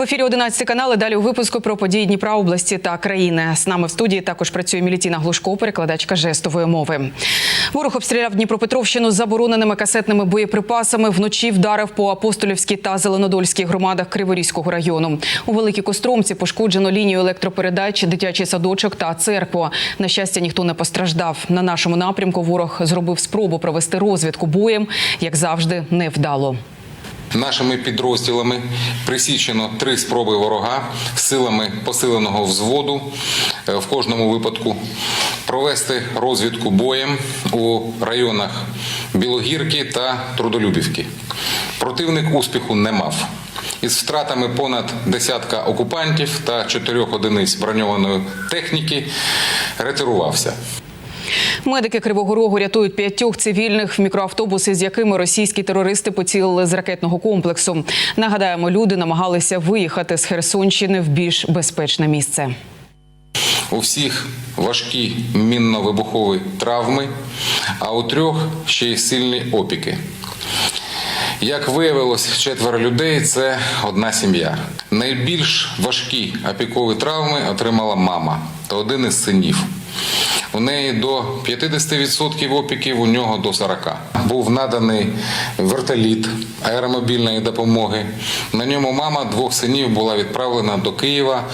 В ефірі 11 канал. і Далі у випуску про події Дніпра області та країни. З нами в студії також працює Мілітіна Глушко, перекладачка жестової мови. Ворог обстріляв Дніпропетровщину забороненими касетними боєприпасами. Вночі вдарив по апостолівській та зеленодольській громадах Криворізького району. У Великій Костромці пошкоджено лінію електропередач, дитячий садочок та церкву. На щастя, ніхто не постраждав. На нашому напрямку ворог зробив спробу провести розвідку боєм, як завжди, невдало. Нашими підрозділами присічено три спроби ворога силами посиленого взводу е, в кожному випадку провести розвідку боєм у районах Білогірки та Трудолюбівки. Противник успіху не мав. Із втратами понад десятка окупантів та чотирьох одиниць броньованої техніки ретирувався. Медики Кривого Рогу рятують п'ятьох цивільних в мікроавтобуси, з якими російські терористи поцілили з ракетного комплексу. Нагадаємо, люди намагалися виїхати з Херсонщини в більш безпечне місце. У всіх важкі мінно-вибухові травми, а у трьох ще й сильні опіки. Як виявилось, четверо людей це одна сім'я. Найбільш важкі опікові травми отримала мама та один із синів. У неї до 50% опіків, у нього до 40%. Був наданий вертоліт аеромобільної допомоги. На ньому мама двох синів була відправлена до Києва.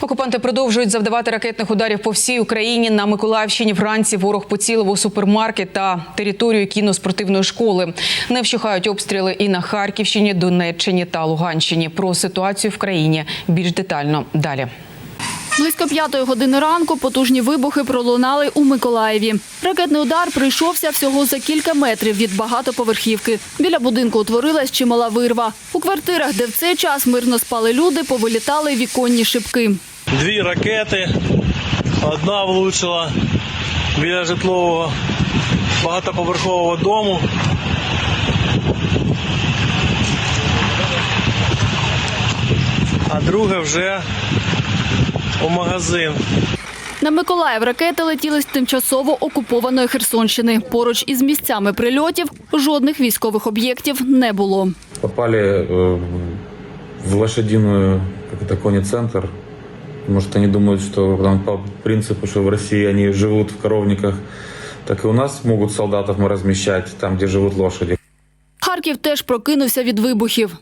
Окупанти продовжують завдавати ракетних ударів по всій Україні. На Миколаївщині вранці ворог поцілив у супермаркет та територію кіноспортивної школи. Не вщухають обстріли і на Харківщині, Донеччині та Луганщині. Про ситуацію в країні більш детально далі. Близько п'ятої години ранку потужні вибухи пролунали у Миколаєві. Ракетний удар прийшовся всього за кілька метрів від багатоповерхівки. Біля будинку утворилась чимала вирва. У квартирах, де в цей час мирно спали люди, повилітали віконні шибки. Дві ракети. Одна влучила біля житлового багатоповерхового дому. А друга вже у магазин. На Миколаїв ракети летіли з тимчасово окупованої Херсонщини. Поруч із місцями прильотів жодних військових об'єктів не було. попали э, в лошадиную, как это, кони-центр. Может, они думают, что там по принципу, что в России они живут в коровниках, так и у нас могут солдатов мы размещать там, где живут лошади. Харків теж прокинувся від вибухів.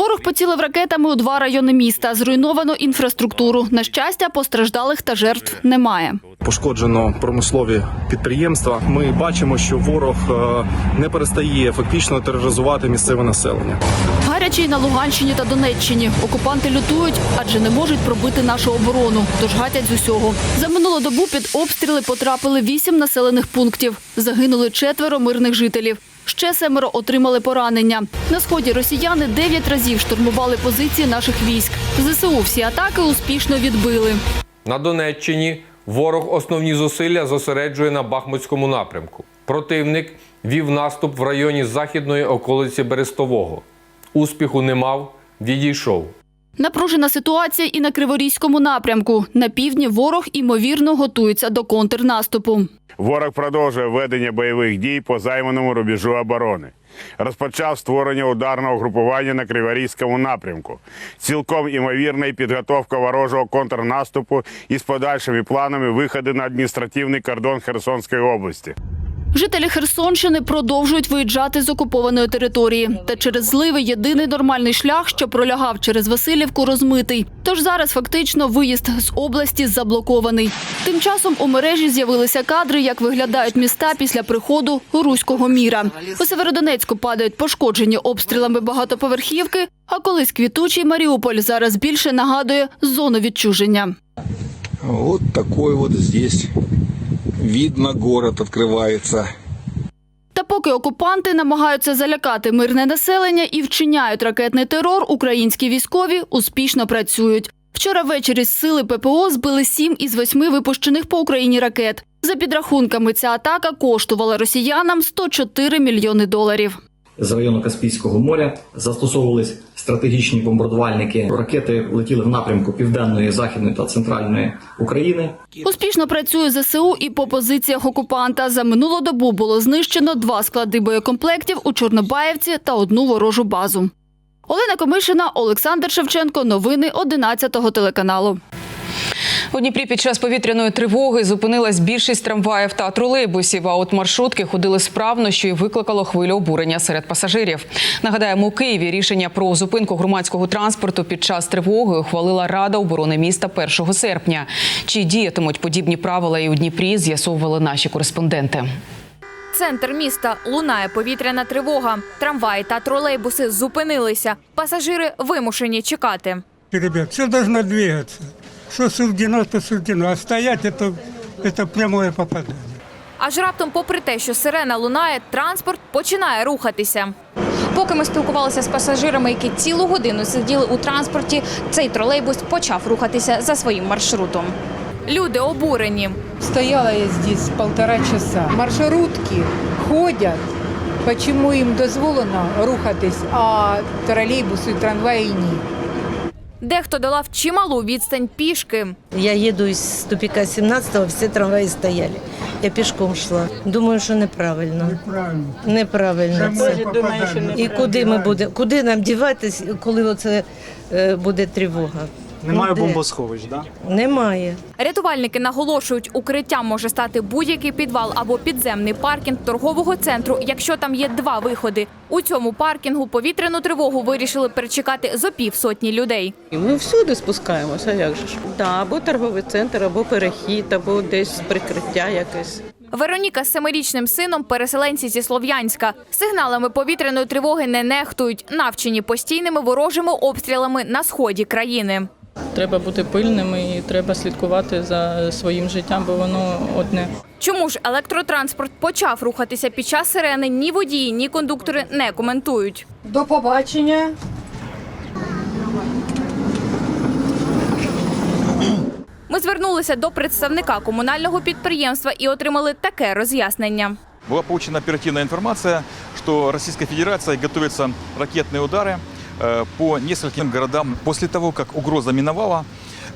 Ворог поцілив ракетами у два райони міста. Зруйновано інфраструктуру. На щастя, постраждалих та жертв немає. пошкоджено промислові підприємства. Ми бачимо, що ворог е, не перестає фактично тероризувати місцеве населення. Гарячі на Луганщині та Донеччині. Окупанти лютують, адже не можуть пробити нашу оборону, тож гатять з усього. За минулу добу під обстріли потрапили вісім населених пунктів. Загинули четверо мирних жителів. Ще семеро отримали поранення. На сході росіяни дев'ять разів штурмували позиції наших військ. ЗСУ всі атаки успішно відбили. На Донеччині ворог основні зусилля зосереджує на Бахмутському напрямку. Противник вів наступ в районі західної околиці Берестового. Успіху не мав, відійшов. Напружена ситуація і на Криворізькому напрямку. На півдні ворог імовірно готується до контрнаступу. Ворог продовжує ведення бойових дій по займаному рубежу оборони. Розпочав створення ударного групування на Криворізькому напрямку. Цілком імовірна і підготовка ворожого контрнаступу із подальшими планами виходу на адміністративний кордон Херсонської області. Жителі Херсонщини продовжують виїжджати з окупованої території. Та через зливи єдиний нормальний шлях, що пролягав через Васильівку, розмитий. Тож зараз фактично виїзд з області заблокований. Тим часом у мережі з'явилися кадри, як виглядають міста після приходу руського міра. У Северодонецьку падають пошкоджені обстрілами багатоповерхівки, а колись квітучий Маріуполь зараз більше нагадує зону відчуження. Вот такой вот здесь видно город открывается. Та поки окупанти намагаються залякати мирне населення і вчиняють ракетний терор, українські військові успішно працюють. Вчора ввечері сили ППО збили сім із восьми випущених по Україні ракет. За підрахунками, ця атака коштувала росіянам 104 мільйони доларів. з району Каспійського моря застосовувались стратегічні бомбардувальники. Ракети летіли в напрямку південної, західної та центральної України. Успішно працює ЗСУ і по позиціях окупанта. За минулу добу було знищено два склади боєкомплектів у Чорнобаївці та одну ворожу базу. Олена Комишина, Олександр Шевченко. Новини 11 телеканалу. У Дніпрі під час повітряної тривоги зупинилась більшість трамваїв та тролейбусів. А от маршрутки ходили справно, що й викликало хвилю обурення серед пасажирів. Нагадаємо, у Києві рішення про зупинку громадського транспорту під час тривоги ухвалила Рада оборони міста 1 серпня. Чи діятимуть подібні правила і у Дніпрі? З'ясовували наші кореспонденти. Центр міста лунає повітряна тривога. Трамваї та тролейбуси зупинилися. Пасажири вимушені чекати. Ребят, все должно двигаться. Что суждено, то суждено. А стоять это, это прямое попадание. Аж раптом, попри те, що сирена лунає, транспорт починає рухатися. Поки ми спілкувалися з пасажирами, які цілу годину сиділи у транспорті, цей тролейбус почав рухатися за своїм маршрутом. Люди обурені. Стояла я здесь полтора часа. Маршрутки ходять. Почему їм дозволено рухатись, а тролейбуси, трамваї ні? Дехто долав чималу відстань пішки. Я їду з тупіка 17-го, всі трамваї стояли. Я пішком йшла. Думаю, що неправильно. Неправильно. Неправильно це. І куди ми будемо? Куди нам діватись, коли оце е, буде тривога? Немає бомбосховищ, так? Немає. Рятувальники наголошують, укриттям може стати будь-який підвал або підземний паркінг торгового центру, якщо там є два виходи. У цьому паркінгу повітряну тривогу вирішили перечекати зо півсотні людей. Ми всюди спускаємося, як же ж? Да, або торговий центр, або перехід, або десь прикриття якесь. Вероніка з семирічним сином переселенці зі Слов'янська. Сигналами повітряної тривоги не нехтують, навчені постійними ворожими обстрілами на сході країни. Треба бути пильними і треба слідкувати за своїм життям, бо воно одне. Чому ж електротранспорт почав рухатися під час сирени? Ні водії, ні кондуктори не коментують. До побачення. Ми звернулися до представника комунального підприємства і отримали таке роз'яснення. Была получена оперативная информация, что Российской Федерацией готовятся ракетные удары э, по нескольким городам. После того, как угроза миновала,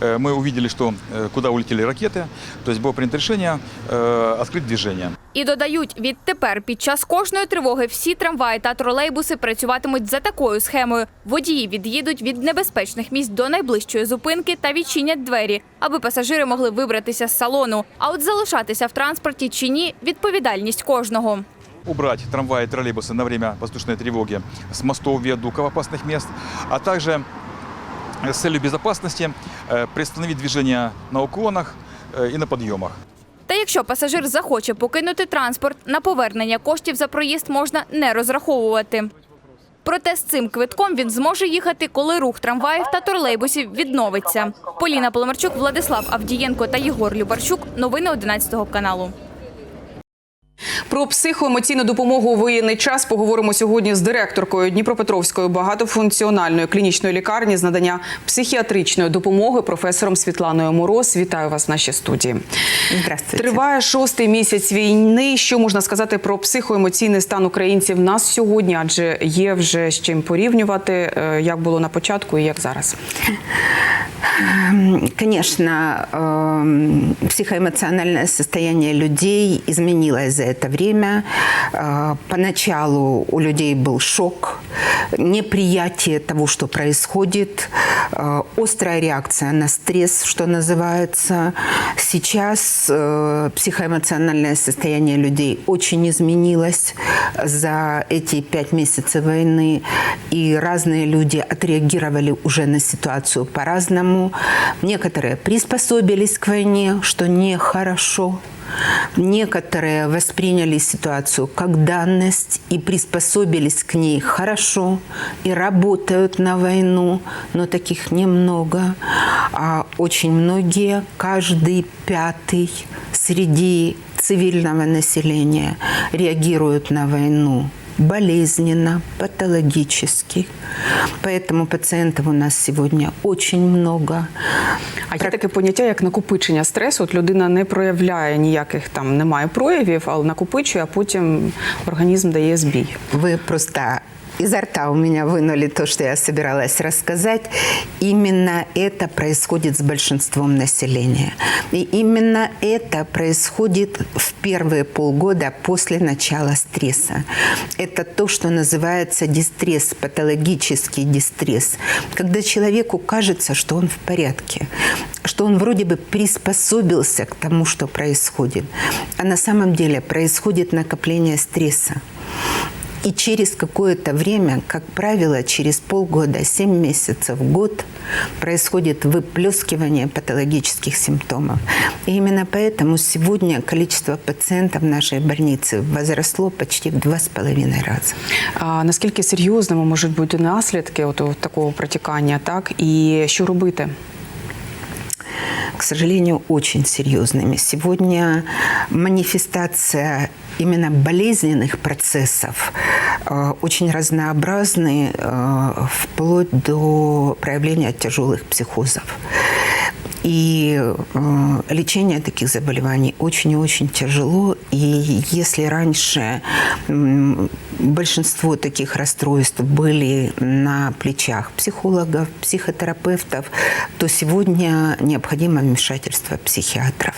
э, мы увидели, что э, куда улетели ракеты, то есть было принято решение э, открыть движение. І додають, відтепер під час кожної тривоги всі трамваї та тролейбуси працюватимуть за такою схемою. Водії від'їдуть від небезпечних місць до найближчої зупинки та відчинять двері, аби пасажири могли вибратися з салону. А от залишатися в транспорті чи ні відповідальність кожного. Убрать трамваи и троллейбусы на время воздушной тревоги с мостов, виадуков, опасных мест, а также э, с целью безопасности э, приостановить движение на уклонах э, и на подъемах. Та якщо пасажир захоче покинути транспорт, на повернення коштів за проїзд можна не розраховувати. Проте з цим квитком він зможе їхати, коли рух трамваїв та тролейбусів відновиться. Поліна Поломарчук, Владислав Авдієнко та Єгор Любарчук. Новини 11 каналу. Про психоемоційну допомогу у воєнний час поговоримо сьогодні з директоркою Дніпропетровської багатофункціональної клінічної лікарні з надання психіатричної допомоги професором Світланою Мороз. Вітаю вас в нашій студії. Здравствуйте. Триває шостий місяць війни. Що можна сказати про психоемоційний стан українців нас сьогодні? Адже є вже з чим порівнювати, е, як було на початку і як зараз. Конечно, эм, психоэмоциональное состояние людей изменилось за это время. Э, Поначалу у людей был шок, неприятие того, что происходит, э, острая реакция на стресс, что называется. Сейчас э, психоэмоциональное состояние людей очень изменилось за эти пять месяцев войны, и разные люди отреагировали уже на ситуацию по-разному. Некоторые приспособились к войне, что нехорошо. Некоторые восприняли ситуацию как данность и приспособились к ней хорошо и работают на войну, но таких немного. А очень многие, каждый пятый среди цивильного населения реагируют на войну болезненно, патологически. Поэтому пациентов у нас сегодня очень много. А є таке поняття, як накопичення стресу. От людина не проявляє ніяких там, немає проявів, але накопичує, а потім організм дає збій. Ви просто изо рта у меня вынули то, что я собиралась рассказать. Именно это происходит с большинством населения. И именно это происходит в первые полгода после начала стресса. Это то, что называется дистресс, патологический дистресс. Когда человеку кажется, что он в порядке, что он вроде бы приспособился к тому, что происходит. А на самом деле происходит накопление стресса. И через какое-то время, как правило, через полгода, 7 месяцев, год, происходит выплескивание патологических симптомов. И именно поэтому сегодня количество пациентов в нашей больнице возросло почти в два с половиной раза. А наскільки серйозними можуть бути наслідки от, от такого протікання, так і що робити? К сожалению, очень серьезными. Сегодня манифестация именно болезненных процессов э, очень разнообразны, э, вплоть до проявления тяжелых психозов. И э, лечение таких заболеваний очень и очень тяжело. И если раньше м, большинство таких расстройств были на плечах психологов, психотерапевтов, то сегодня необходимо вмешательство психиатров.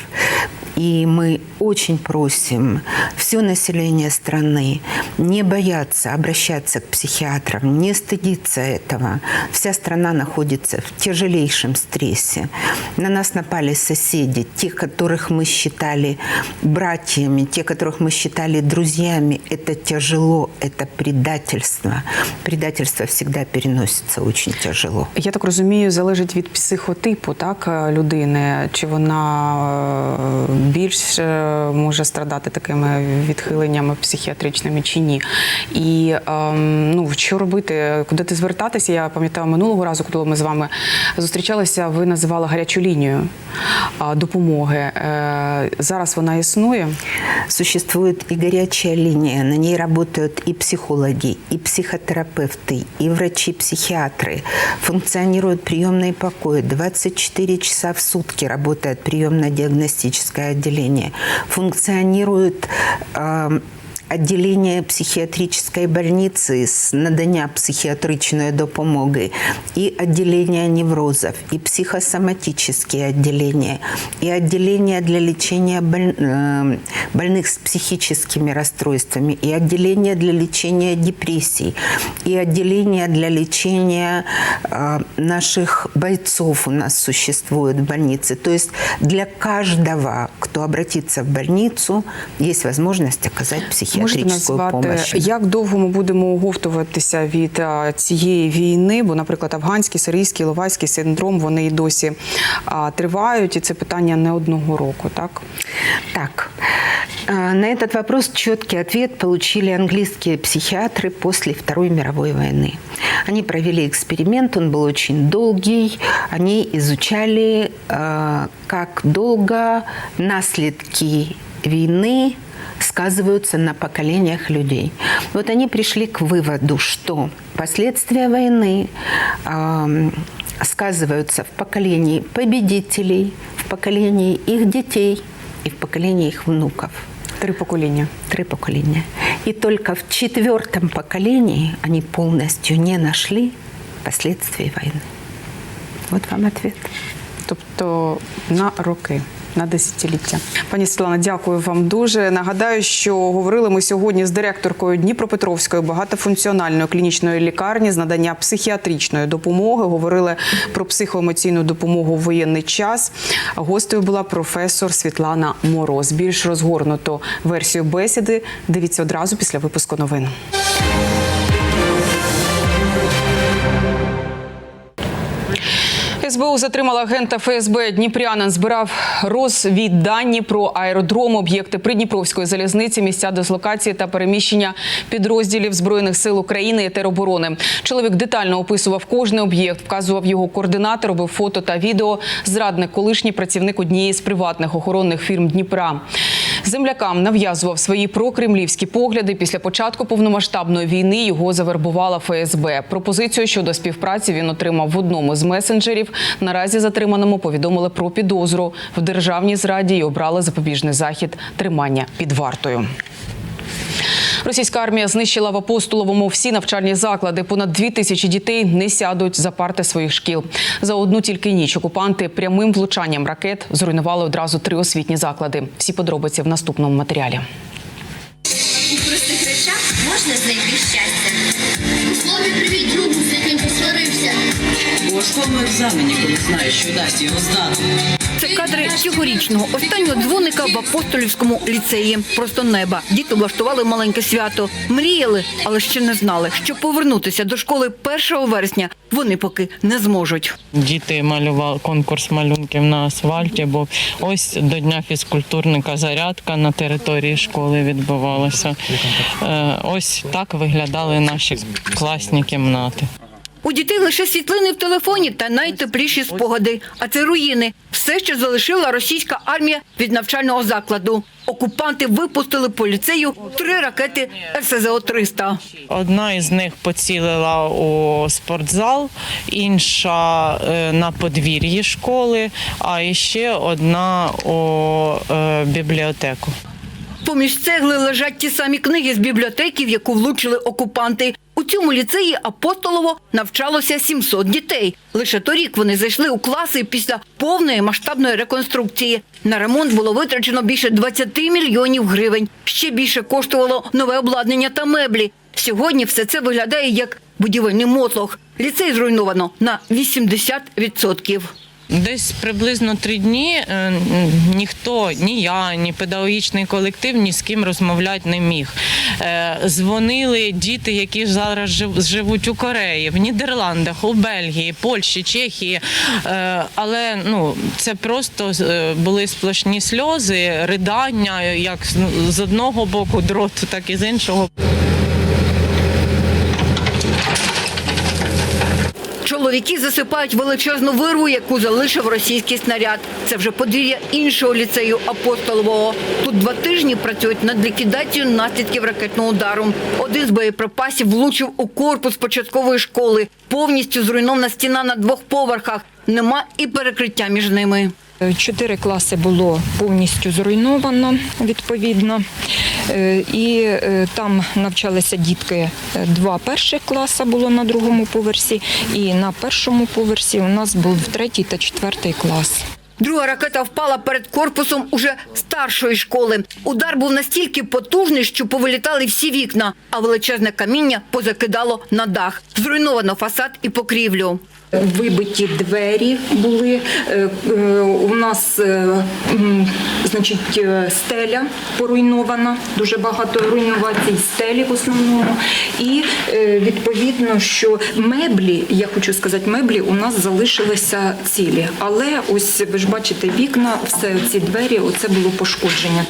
И мы очень просим все население страны не бояться обращаться к психиатрам, не стыдиться этого. Вся страна находится в тяжелейшем стрессе. На нас напали соседи, те, которых мы считали братьями, те, которых мы считали друзьями. Это тяжело, это предательство. Предательство всегда переносится очень тяжело. Я так розумію, залежить від психотипу так, людини, чи вона більш е, може страдати такими відхиленнями психіатричними чи ні. І ем, ну, що робити, куди ти звертатися? Я пам'ятаю минулого разу, коли ми з вами зустрічалися, ви називали гарячу лінію а, допомоги. Е, Зараз вона існує. Существует и горячая линия, на ней работают и психологи, и психотерапевты, и врачи-психиатры. Функционируют приемные покои. 24 часа в сутки работает приемно-диагностическое отделение. Функционирует э, Отделение психіатричної больницы з надання психіатричної допомоги, и отделение неврозов, и психосоматические отделения, и отделение для лечения боль- э, больных с психическими расстройствами, и отделение для лечения депрессий, и отделение для лечения э, наших бойцов у нас существует в больнице. То есть для каждого, кто обратится в больницу, есть возможность оказать Можете психиатрическую назвати, помощь. як довго ми будемо оговтуватися від а, цієї війни? Бо, наприклад, афганський, сирійський, ловайський синдром вони і досі а, тривають, і це питання не одного року, так? Так, э, на этот вопрос четкий ответ получили английские психиатры после Второй мировой войны. Они провели эксперимент, он был очень долгий. Они изучали, э, как долго наследки войны сказываются на поколениях людей. Вот они пришли к выводу, что последствия войны эм, сказываются в поколении победителей, в поколении их детей и в поколении их внуков. Три покоління. Три поколения. И только в четвертом поколении они полностью не нашли последствий войны. Вот вам ответ. Тобто на роки. На десятиліття, пані Світлана, дякую вам дуже. Нагадаю, що говорили ми сьогодні з директоркою Дніпропетровської багатофункціональної клінічної лікарні з надання психіатричної допомоги. Говорили про психоемоційну допомогу в воєнний час. Гостею була професор Світлана Мороз. Більш розгорнуту версію бесіди дивіться одразу після випуску новин. СБУ затримала агента ФСБ Дніпрянин. Збирав розвіддані про аеродром, об'єкти Придніпровської залізниці, місця дислокації та переміщення підрозділів збройних сил України і тероборони. Чоловік детально описував кожний об'єкт, вказував його координати, робив фото та відео. Зрадник, колишній працівник однієї з приватних охоронних фірм Дніпра. Землякам нав'язував свої прокремлівські погляди. Після початку повномасштабної війни його завербувала ФСБ. Пропозицію щодо співпраці він отримав в одному з месенджерів. Наразі затриманому повідомили про підозру в державній зраді і обрали запобіжний захід тримання під вартою. Російська армія знищила в Апостоловому всі навчальні заклади. Понад дві тисячі дітей не сядуть за парти своїх шкіл. За одну тільки ніч окупанти прямим влучанням ракет зруйнували одразу три освітні заклади. Всі подробиці в наступному матеріалі. У простих речах можна знайти щастя. У слові привіт другу, важкому екзамені, коли знаєш, що дасть його здати. Це кадри цьогорічного останнього дзвоника в апостолівському ліцеї. Просто неба. Діти влаштували маленьке свято. Мріяли, але ще не знали, що повернутися до школи 1 вересня вони поки не зможуть. Діти малювали конкурс малюнків на асфальті, бо ось до дня фізкультурника зарядка на території школи відбувалася. Е, Ось так виглядали наші класні кімнати. У дітей лише світлини в телефоні та найтепліші спогади. А це руїни. Все, що залишила російська армія від навчального закладу. Окупанти випустили по ліцею три ракети РСЗО-300. Одна із них поцілила у спортзал, інша е, на подвір'ї школи, а ще одна у е, бібліотеку. Поміж цегли лежать ті самі книги з бібліотеки, в яку влучили окупанти. У цьому ліцеї Апостолово навчалося 700 дітей. Лише торік вони зайшли у класи після повної масштабної реконструкції. На ремонт було витрачено більше 20 мільйонів гривень. Ще більше коштувало нове обладнання та меблі. Сьогодні все це виглядає як будівельний мотлох. Ліцей зруйновано на 80%. Десь приблизно три дні е, ніхто, ні я, ні педагогічний колектив ні з ким розмовляти не міг. Е, Дзвонили діти, які зараз жив- живуть у Кореї, в Нідерландах, у Бельгії, Польщі, Чехії. Е, Але ну це просто були сплошні сльози, ридання, як з- одного боку дрот, так і з іншого. Чоловіки засипають величезну вирву, яку залишив російський снаряд. Це вже подвір'я іншого ліцею апостолового. Тут два тижні працюють над ліквідацією наслідків ракетного удару. Один з боєприпасів влучив у корпус початкової школи. Повністю зруйнована стіна на двох поверхах. Нема і перекриття між ними. Чотири класи було повністю зруйновано відповідно. Е, І е, там навчалися дітки. Е, Два перших класи було на другому поверсі, і на першому поверсі у нас був третій та четвертий клас. Друга ракета впала перед корпусом уже старшої школи. Удар був настільки потужний, що повилітали всі вікна, а величезне каміння позакидало на дах. Зруйновано фасад і покрівлю. Вибиті двері були. Е, е, У нас е, значить, стеля поруйнована, дуже багато руйнувацій стелі в основному. І відповідно, що меблі, я хочу сказати, меблі у нас залишилися цілі. Але ось ви ж бачите вікна, все ці двері, оце було пошкодження.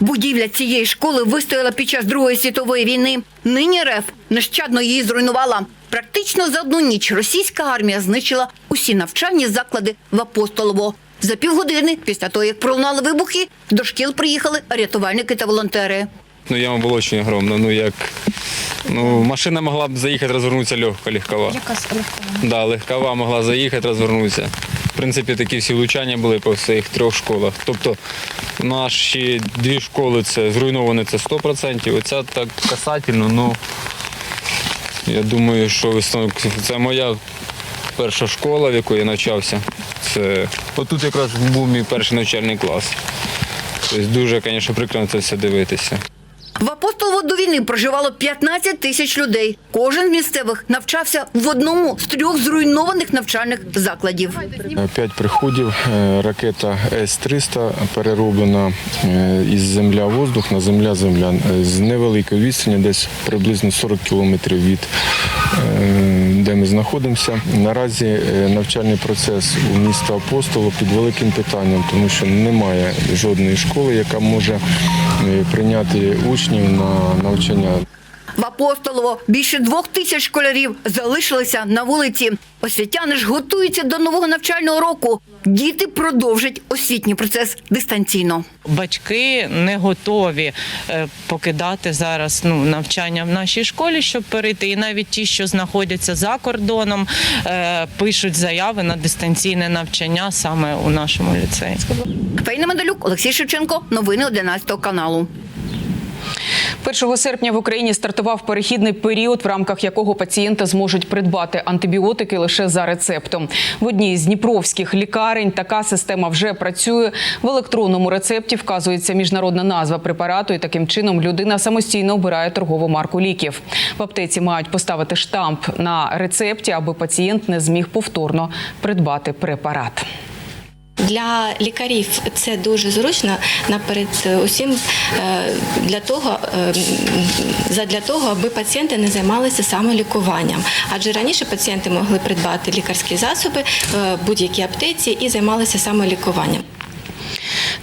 Будівля цієї школи вистояла під час Другої світової війни. Нині РФ нещадно її зруйнувала. Практично за одну ніч російська армія знищила усі навчальні заклади в Апостолово. За півгодини після того, як пролунали вибухи, до шкіл приїхали рятувальники та волонтери. Ну, яма була дуже огромна. Ну, як, ну, машина могла б заїхати, розвернутися легко, легкова. Якась Да, легкова могла заїхати, розвернутися. В принципі, такі всі влучання були по всіх трьох школах. Тобто наші дві школи це зруйновані це 100%. Оця так касательно, ну я думаю, що це моя перша школа, в якій я навчався. Це отут якраз був мій перший навчальний клас. Тобто дуже, звісно, прикро на це все дивитися. В Апостолово до війни проживало 15 тисяч людей. Кожен з місцевих навчався в одному з трьох зруйнованих навчальних закладів. П'ять приходів. Е, Ракета С-300 перероблена е, із земля-воздух на земля-земля Е, з невеликої відстані, десь приблизно 40 кілометрів від е, де ми знаходимося. Наразі е, навчальний процес у міста Апостолу під великим питанням, тому що немає жодної школи, яка може е, прийняти учнів на навчання. В Апостолово більше двох тисяч школярів залишилися на вулиці. Освітяни ж готуються до нового навчального року. Діти продовжать освітній процес дистанційно. Батьки не готові е, покидати зараз ну, навчання в нашій школі, щоб перейти. І навіть ті, що знаходяться за кордоном, е, пишуть заяви на дистанційне навчання саме у нашому ліцеї. Фейна Медалюк, Олексій Шевченко. Новини 11 каналу. 1 серпня в Україні стартував перехідний період, в рамках якого пацієнти зможуть придбати антибіотики лише за рецептом. В одній з дніпровських лікарень така система вже працює. В електронному рецепті вказується міжнародна назва препарату, і таким чином людина самостійно обирає торгову марку ліків. В аптеці мають поставити штамп на рецепті, аби пацієнт не зміг повторно придбати препарат. Для лікарів це дуже зручно наперед усім е, для того, е, задля того, аби пацієнти не займалися самолікуванням. Адже раніше пацієнти могли придбати лікарські засоби в будь-якій аптеці і займалися самолікуванням.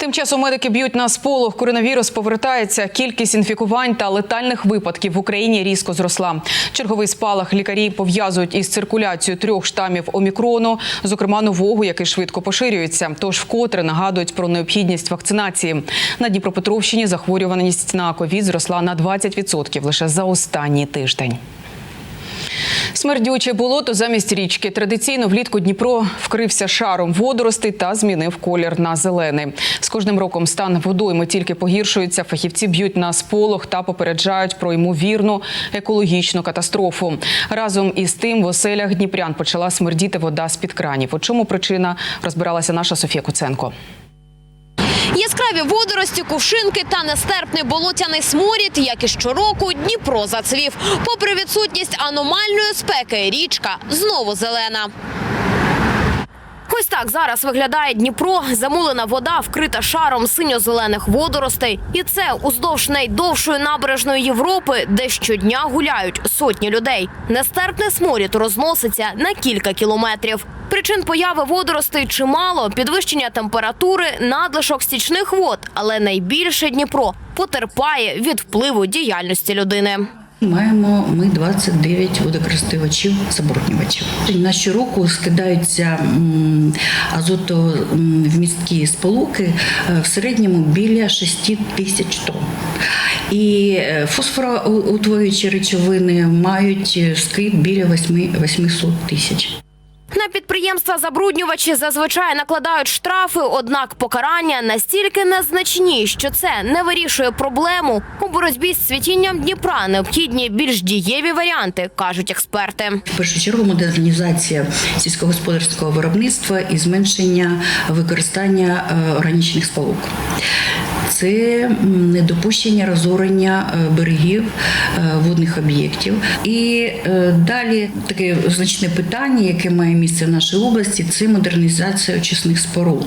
Тим часом медики б'ють на сполох. Коронавірус повертається. Кількість інфікувань та летальних випадків в Україні різко зросла. Черговий спалах лікарі пов'язують із циркуляцією трьох штамів омікрону, зокрема нового, який швидко поширюється. Тож вкотре нагадують про необхідність вакцинації. На Дніпропетровщині захворюваність на ковід зросла на 20% лише за останній тиждень. Смердюче болото замість річки. Традиційно влітку Дніпро вкрився шаром водоростей та змінив колір на зелений. З кожним роком стан водойми тільки погіршується. Фахівці б'ють на сполох та попереджають про ймовірну екологічну катастрофу. Разом із тим в оселях Дніпрян почала смердіти вода з під кранів. У чому причина розбиралася наша Софія Куценко. Яскраві водорості, кувшинки та нестерпний болотяний сморід, як і щороку, Дніпро зацвів. Попри відсутність аномальної спеки, річка знову зелена. Ось так зараз виглядає Дніпро. Замулена вода вкрита шаром синьо-зелених водоростей. І це уздовж найдовшої набережної Європи, де щодня гуляють сотні людей. Нестерпний сморід розноситься на кілька кілометрів. Причин появи водоростей чимало: підвищення температури, надлишок стічних вод. Але найбільше Дніпро потерпає від впливу діяльності людини. Маємо ми 29 водокористувачів, забруднювачів. На щороку скидаються азотовмісткі сполуки е, в середньому біля 6 тисяч тонн. І е, фосфороутворюючі речовини мають е, скид біля 8 800 тисяч. На підприємства забруднювачі зазвичай накладають штрафи, однак покарання настільки незначні, що це не вирішує проблему. У боротьбі з цвітінням Дніпра необхідні більш дієві варіанти, кажуть експерти. В першу чергу модернізація сільськогосподарського виробництва і зменшення використання е, органічних сполук. Це недопущення розорення е, берегів е, водних об'єктів. І далі таке значне питання, яке має місце в нашій області, це модернізація очисних споруд.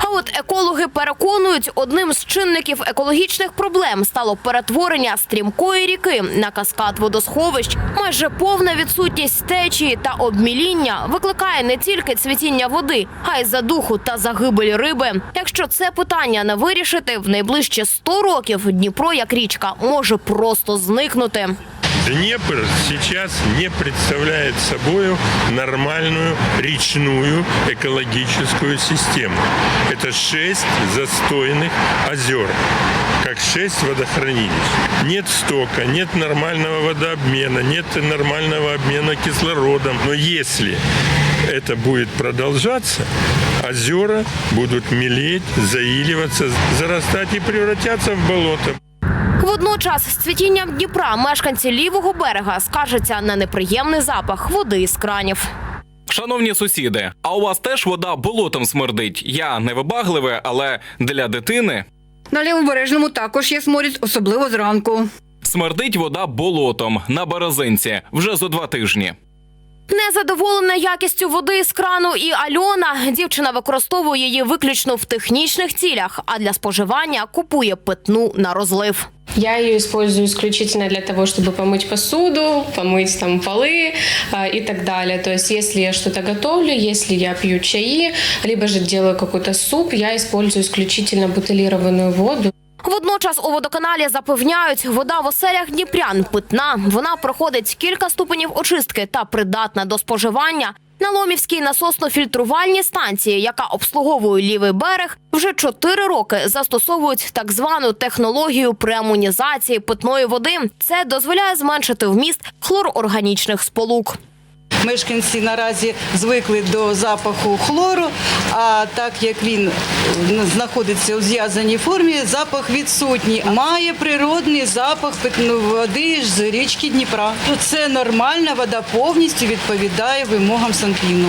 А от екологи переконують, одним з чинників екологічних проблем стало перетворення стрімкої ріки на каскад водосховищ. Майже повна відсутність течії та обміління викликає не тільки цвітіння води, а й задуху та загибель риби. Якщо це питання не вирішити, в найближчі 100 років Дніпро як річка може просто зникнути. Днепр сейчас не представляет собой нормальную речную экологическую систему. Это шесть застойных озер, как шесть водохранилищ. Нет стока, нет нормального водообмена, нет нормального обмена кислородом. Но если это будет продолжаться, озера будут мелеть, заиливаться, зарастать и превратятся в болото. Водночас з цвітінням Дніпра мешканці лівого берега скаржаться на неприємний запах води із кранів. Шановні сусіди, а у вас теж вода болотом смердить? Я не вибагливе, але для дитини На лівобережному також є сморід, особливо зранку. смердить вода болотом на березинці вже за два тижні. Незадоволена якістю води з крану і Альона. Дівчина використовує її виключно в технічних цілях, а для споживання купує питну на розлив. Я ее использую исключительно для того, чтобы помыть посуду, помыть там полы а, и так далее. То есть, если я что-то готовлю, если я пью чаи, либо же делаю какой-то суп, я использую исключительно бутылированную воду. Водночас у водоканалі запевняють, вода в оселях Дніпрян питна. Вона проходить кілька ступенів очистки та придатна до споживання. На Ломівській насосно-фільтрувальній станції, яка обслуговує лівий берег, вже чотири роки застосовують так звану технологію преамонізації питної води. Це дозволяє зменшити вміст хлорорганічних сполук. Мешканці наразі звикли до запаху хлору. А так як він е, знаходиться у зв'язаній формі, запах відсутній. Має природний запах питної води з річки Дніпра. Це нормальна вода повністю відповідає вимогам Санпіну.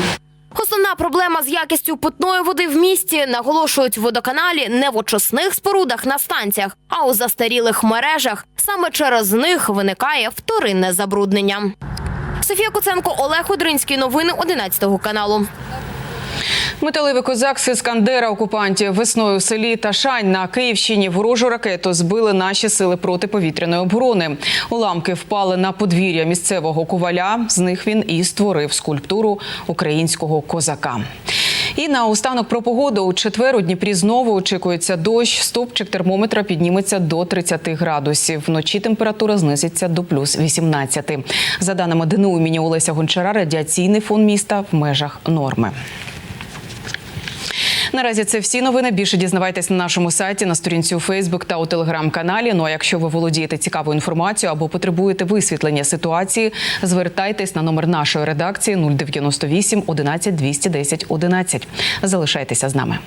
Основна проблема з якістю питної води в місті наголошують в водоканалі не в очисних спорудах на станціях, а у застарілих мережах. Саме через них виникає вторинне забруднення. Софія Куценко, Олег Одринський. Новини 11 каналу. Металевий козак з Іскандера окупантів весною в селі Ташань на Київщині ворожу ракету збили наші сили протиповітряної оборони. Уламки впали на подвір'я місцевого коваля. З них він і створив скульптуру українського козака. І на останок про погоду у четвер у Дніпрі знову очікується дощ. Стопчик термометра підніметься до 30 градусів. Вночі температура знизиться до плюс 18. За даними ДНУ імені Олеся Гончара, радіаційний фон міста в межах норми. Наразі це всі новини. Більше дізнавайтесь на нашому сайті, на сторінці у Фейсбук та у телеграм-каналі. Ну а якщо ви володієте цікавою інформацією або потребуєте висвітлення ситуації, звертайтесь на номер нашої редакції 098 11 210 11. Залишайтеся з нами.